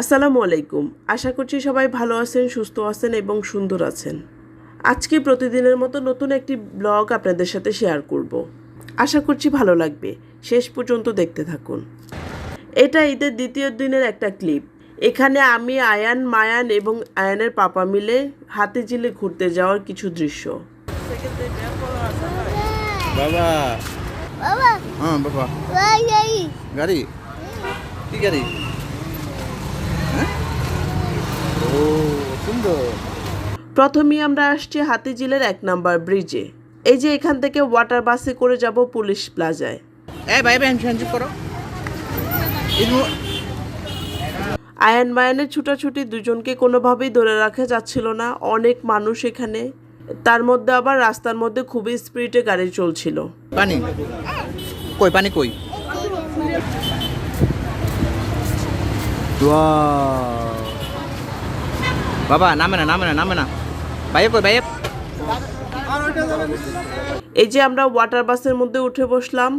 আসসালামু আলাইকুম। আশা করছি সবাই ভালো আছেন সুস্থ আছেন এবং সুন্দর আছেন। আজকে প্রতিদিনের মতো নতুন একটি ব্লগ আপনাদের সাথে শেয়ার করব। আশা করছি ভালো লাগবে। শেষ পর্যন্ত দেখতে থাকুন। এটা ঈদের দ্বিতীয় দিনের একটা ক্লিপ। এখানে আমি আয়ান মায়ান এবং আয়ানের পাপা মিলে হাতিঝিলে ঘুরতে যাওয়ার কিছু দৃশ্য। বাবা। বাবা। হ্যাঁ বাবা। গাড়ি? কি গাড়ি হ্যাঁ? ও সুন্দর। প্রথমেই আমরা আসছি হাতিঝিলের এক নাম্বার ব্রিজে এই যে এখান থেকে ওয়াটার বাসে করে যাব পুলিশ প্লাজায় এ ভাই ভাই করো। আয়ান মায়ানের ছুটাছুটি দুজনকে কোনোভাবেই ধরে রাখা যাচ্ছিল না। অনেক মানুষ এখানে। তার মধ্যে আবার রাস্তার মধ্যে খুবই স্পিডে গাড়ি চলছিল। পানি। কই পানি কই? বাবা নামে না নামে না নামে না। ভাইয়ে কই ভাইয়ে এই যে আমরা ওয়াটার বাসের মধ্যে উঠে বসলাম।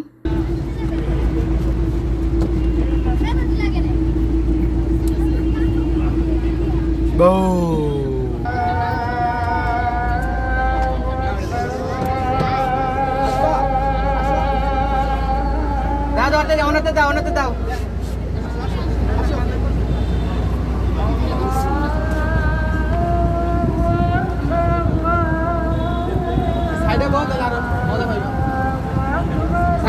দাও দাও দাও দাও দাও।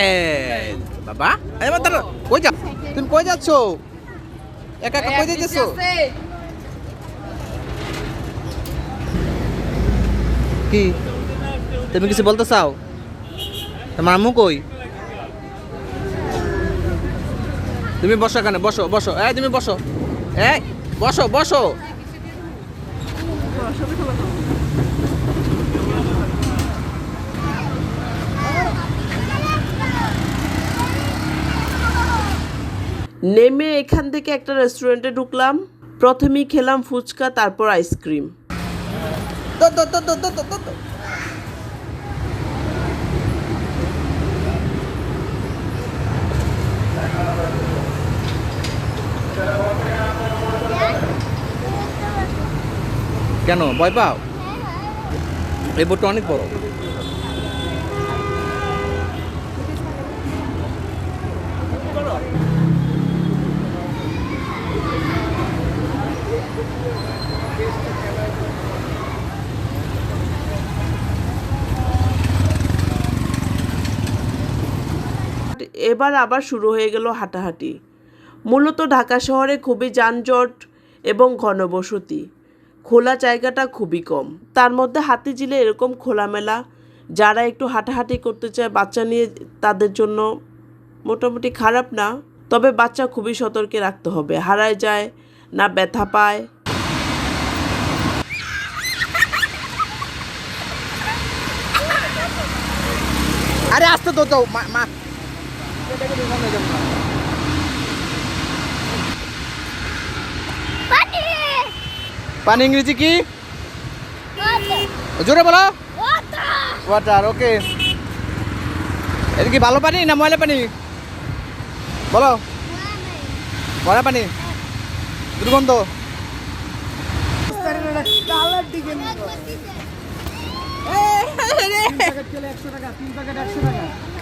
এ বাবা। আরে বাবা দাঁড়াও। কই যা? তুমি কই যাচ্ছ? একা একা কই যাচ্ছ কি? তুমি কিছু বলতে চাও? তোমার আম্মু কই? তুমি বসো এখানে বসো বসো। এই তুমি বসো। এই বসো বসো। নেমে এখান থেকে একটা রেস্টুরেন্টে ঢুকলাম। প্রথমেই খেলাম ফুচকা তারপর আইসক্রিম কেন? ভয় পাও? এই বোটটা অনেক বড়। এবার আবার শুরু হয়ে গেল হাঁটাহাঁটি। মূলত ঢাকা শহরে খুবই যানজট এবং ঘনবসতি। খোলা জায়গাটা খুবই কম। তার মধ্যে হাতিঝিলে এরকম খোলামেলা, যারা একটু হাঁটাহাঁটি করতে চায়, বাচ্চা নিয়ে তাদের জন্য মোটামুটি খারাপ না, তবে বাচ্চা খুবই সতর্কে রাখতে হবে। হারায় যায়, না ব্যথা পায়। আরে আস্তে তো মা পানি পানি ইংরেজি কি? জোরে বলো। ওয়াটার ওয়াটার ওকে এটা কি ভালো পানি না ময়লা পানি? বলো। ময়লা পানি? দুর্গন্ধ। এদিকে এদিকে এ মায়ের এদিকে বেলুন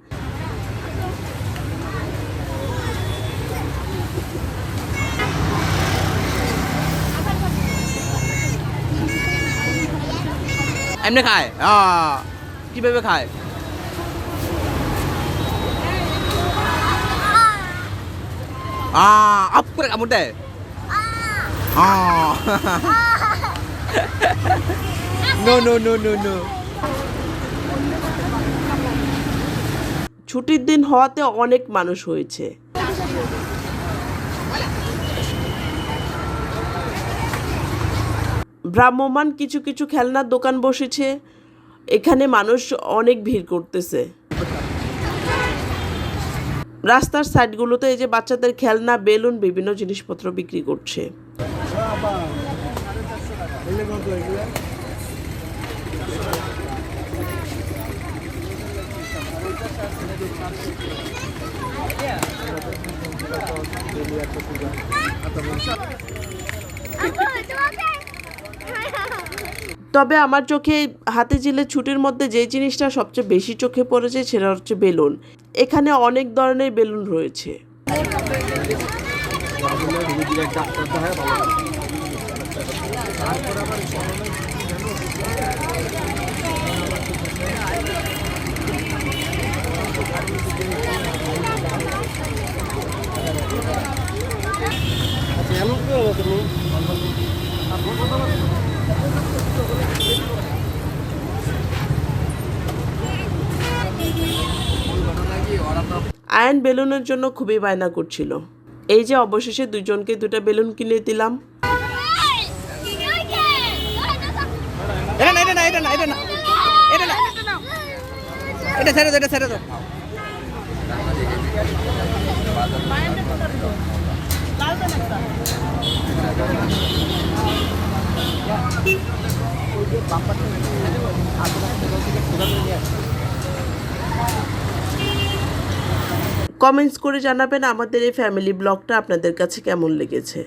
এমনি খায় কীভাবে খায় আপ করে কামড় দেয় no no no no no ছুটির দিন হওয়াতে অনেক মানুষ হয়েছে ভ্রাম্যমান কিছু কিছু খেলনার দোকান বসেছে। এখানে মানুষ অনেক ভিড় করতেছে। রাস্তার সাইডগুলোতে এই যে বাচ্চাদের খেলনা, বেলুন, বিভিন্ন জিনিসপত্র বিক্রি করছে। আপু তবে আমার চোখে হাতে জিলে ছুটির মধ্যে যে জিনিসটা সবচেয়ে বেশি চোখে পড়েছে সেটা হচ্ছে বেলুন। এখানে অনেক ধরনের বেলুন রয়েছে। আয়ন বেলুনের জন্য খুবই বায়না করছিল এই যে অবশেষে দুজনকে দুটো বেলুন কিনে দিলাম এটা এটা না এটা না এটা না এটা না এটা ছেড়ে দাও এটা ছেড়ে দাও কমেন্টস করে জানাবেন আমাদের এই ফ্যামিলি ব্লগটা আপনাদের কাছে কেমন লেগেছে।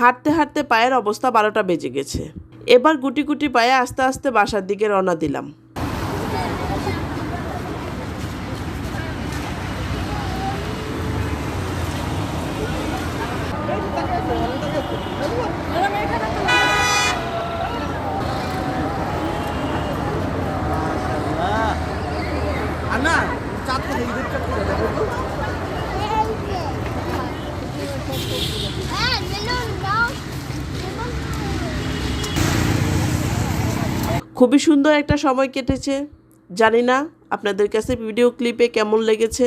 হাঁটতে হাঁটতে পায়ের অবস্থা বারোটা বেজে গেছে। এবার গুটি গুটি পায়ে আস্তে আস্তে বাসার দিকে রওনা দিলাম। খুবই সুন্দর একটা সময় কেটেছে। জানি না আপনাদের কাছে ভিডিও ক্লিপে কেমন লেগেছে।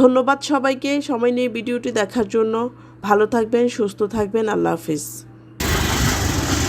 ধন্যবাদ সবাইকে সময় নিয়ে ভিডিওটি দেখার জন্য। ভালো থাকবেন, সুস্থ থাকবেন। আল্লাহ হাফিজ।